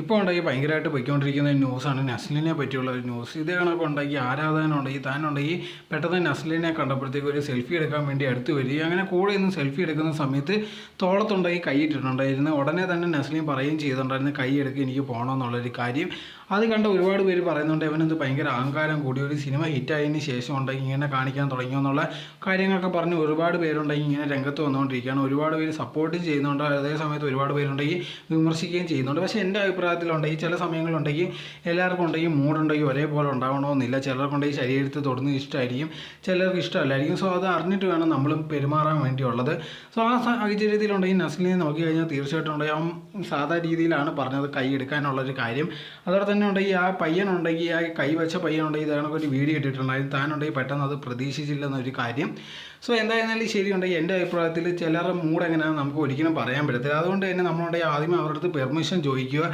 ഇപ്പോൾ ഉണ്ടായി ഭയങ്കരമായിട്ട് പോയിക്കൊണ്ടിരിക്കുന്ന ഒരു ന്യൂസാണ് നസ്ലിനെ പറ്റിയുള്ള ഒരു ന്യൂസ്. ഇത് കണക്ക് ഉണ്ടാക്കി ആരാധന ഉണ്ടെങ്കിൽ താനുണ്ടെങ്കിൽ പെട്ടെന്ന് നസ്ലിനെ കണ്ടപ്പോഴത്തേക്ക് ഒരു സെൽഫി എടുക്കാൻ വേണ്ടി അടുത്ത് വരിക അങ്ങനെ കൂടെ നിന്ന് സെൽഫി എടുക്കുന്ന സമയത്ത് തോളത്തുണ്ടായി കൈ ഇട്ടിട്ടുണ്ടായിരുന്നു. ഉടനെ തന്നെ നസ്ലിൻ പറയുകയും ചെയ്തിട്ടുണ്ടായിരുന്നു കൈ എടുക്കുക എനിക്ക് പോകണമെന്നുള്ളൊരു കാര്യം. അത് കണ്ട ഒരുപാട് പേര് പറയുന്നുണ്ട് ഇവനെന്ത് ഭയങ്കര അഹങ്കാരം കൂടി. ഒരു സിനിമ ഹിറ്റായതിന് ശേഷം ഉണ്ടെങ്കിൽ ഇങ്ങനെ കാണിക്കാൻ തുടങ്ങിയോ എന്നുള്ള കാര്യങ്ങളൊക്കെ പറഞ്ഞ് ഒരുപാട് പേരുണ്ടെങ്കിൽ ഇങ്ങനെ രംഗത്ത് വന്നുകൊണ്ടിരിക്കുകയാണ്. ഒരുപാട് പേര് സപ്പോർട്ട് ചെയ്യുന്നുണ്ട്. അതേ സമയത്ത് ഒരുപാട് പേരുണ്ടെങ്കിൽ വിമർശിക്കുകയും ചെയ്യുന്നുണ്ട്. പക്ഷേ എന്റെ അഭിപ്രായത്തിലുണ്ടെങ്കിൽ ചില സമയങ്ങളുണ്ടെങ്കിൽ എല്ലാവർക്കും ഉണ്ടെങ്കിൽ മൂടുണ്ടെങ്കിൽ ഒരേപോലെ ഉണ്ടാവണമെന്നില്ല. ചിലർക്കുണ്ടെങ്കിൽ ശരീരത്തിൽ തൊടുന്നത് ഇഷ്ടമായിരിക്കും ചിലർക്ക് ഇഷ്ടമല്ലായിരിക്കും. സോ അത് അറിഞ്ഞിട്ട് വേണം നമ്മളും പെരുമാറാൻ വേണ്ടിയുള്ളത്. സോ ആ സാഹചര്യത്തിലുണ്ടെങ്കിൽ നസ്ലിനെ നോക്കി കഴിഞ്ഞാൽ തീർച്ചയായിട്ടും ഉണ്ടെങ്കിൽ അവൻ സാധാ രീതിയിലാണ് പറഞ്ഞത് കൈ എടുക്കാനുള്ളൊരു കാര്യം. അതോടെ തന്നെ ഉണ്ടെങ്കിൽ ആ പയ്യനുണ്ടെങ്കിൽ ആ കൈ വെച്ച പയ്യനുണ്ടെങ്കിൽ ഇതാണ് ഒരു വീഡിയോ ഇട്ടിട്ടുണ്ടായിരുന്നു താനുണ്ടെങ്കിൽ പെട്ടെന്ന് അത് പ്രതീക്ഷിച്ചില്ലെന്നൊരു കാര്യം. സോ എന്തായിരുന്നാലും ശരിയുണ്ടെങ്കിൽ എന്റെ അഭിപ്രായത്തിൽ ചിലരുടെ മൂഡ് എങ്ങനെയാണെന്ന് നമുക്ക് ഒരിക്കലും പറയാൻ പറ്റത്തില്ല. അതുകൊണ്ട് തന്നെ നമ്മളുണ്ടെങ്കിൽ ആദ്യമേ അവരുടെ അടുത്ത് പെർമിഷൻ ചോദിക്കുക.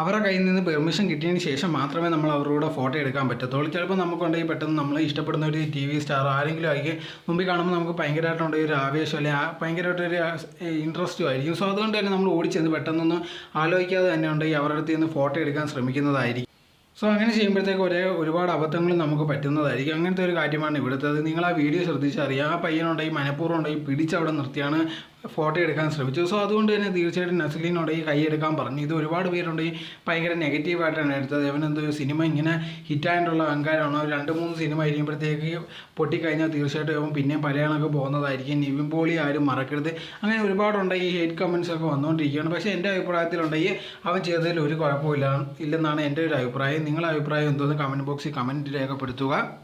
അവരുടെ കയ്യിൽ നിന്ന് പെർമിഷൻ കിട്ടിയതിന് ശേഷം മാത്രമേ നമ്മൾ അവരുടെ ഫോട്ടോ എടുക്കാൻ പറ്റത്തുള്ളൂ ചിലപ്പോൾ നമുക്കുണ്ടെങ്കിൽ പെട്ടെന്ന് നമ്മൾ ഇഷ്ടപ്പെടുന്ന ഒരു ടി വി സ്റ്റാർ ആരെങ്കിലും ആയിരിക്കും. മുമ്പിൽ കാണുമ്പോൾ നമുക്ക് ഭയങ്കരമായിട്ടുണ്ടെങ്കിൽ ഒരു ആവേശം അല്ലെങ്കിൽ ഭയങ്കരമായിട്ടൊരു ഇൻട്രസ്റ്റും ആയിരിക്കും. സോ അതുകൊണ്ട് തന്നെ നമ്മൾ ഓടിച്ചെന്ന് പെട്ടെന്നൊന്ന് ആലോചിക്കാതെ തന്നെ ഉണ്ടെങ്കിൽ അവരുടെ അടുത്ത് നിന്ന് ഫോട്ടോ എടുക്കാൻ ശ്രമിക്കുന്നതായിരിക്കും. സോ അങ്ങനെ ചെയ്യുമ്പോഴത്തേക്ക് ഒരേ ഒരുപാട് അബദ്ധങ്ങൾ നമുക്ക് പറ്റുന്നതായിരിക്കും. അങ്ങനത്തെ ഒരു കാര്യമാണ് ഇവിടുത്തത്. നിങ്ങൾ ആ വീഡിയോ ശ്രദ്ധിച്ചറിയാം. ആ പയ്യനുണ്ടെങ്കിൽ മനഃപൂർവം ഉണ്ടെങ്കിൽ പിടിച്ചവിടെ നിർത്തിയാണ് ഫോട്ടോ എടുക്കാൻ ശ്രമിച്ചു. സോ അതുകൊണ്ട് തന്നെ തീർച്ചയായിട്ടും നസ്ലിനോടെങ്കിൽ കൈ എടുക്കാൻ പറഞ്ഞു. ഇത് ഒരുപാട് പേരുണ്ട്. ഈ ഭയങ്കര നെഗറ്റീവായിട്ടാണ് എടുത്തത്. അവനെന്തോ സിനിമ ഇങ്ങനെ ഹിറ്റായിട്ടുള്ള അഹങ്കാരമാണ്? രണ്ട് മൂന്ന് സിനിമ കഴിയുമ്പോഴത്തേക്ക് പൊട്ടിക്കഴിഞ്ഞാൽ തീർച്ചയായിട്ടും അവൻ പിന്നെയും പലയാളൊക്കെ പോകുന്നതായിരിക്കും. നിവിൻ പോളി ആരും മറക്കരുത്. അങ്ങനെ ഒരുപാടുണ്ടെങ്കിൽ ഹേറ്റ് കമൻസ് ഒക്കെ വന്നുകൊണ്ടിരിക്കുകയാണ്. പക്ഷേ എന്റെ അഭിപ്രായത്തിലുണ്ടെങ്കിൽ അവൻ ചെയ്തതിൽ ഒരു കുഴപ്പമില്ല ഇല്ലെന്നാണ് എന്റെ ഒരു അഭിപ്രായം. നിങ്ങളുടെ അഭിപ്രായം എന്തോന്ന് കമന്റ് ബോക്സിൽ കമന്റ് രേഖപ്പെടുത്തുക.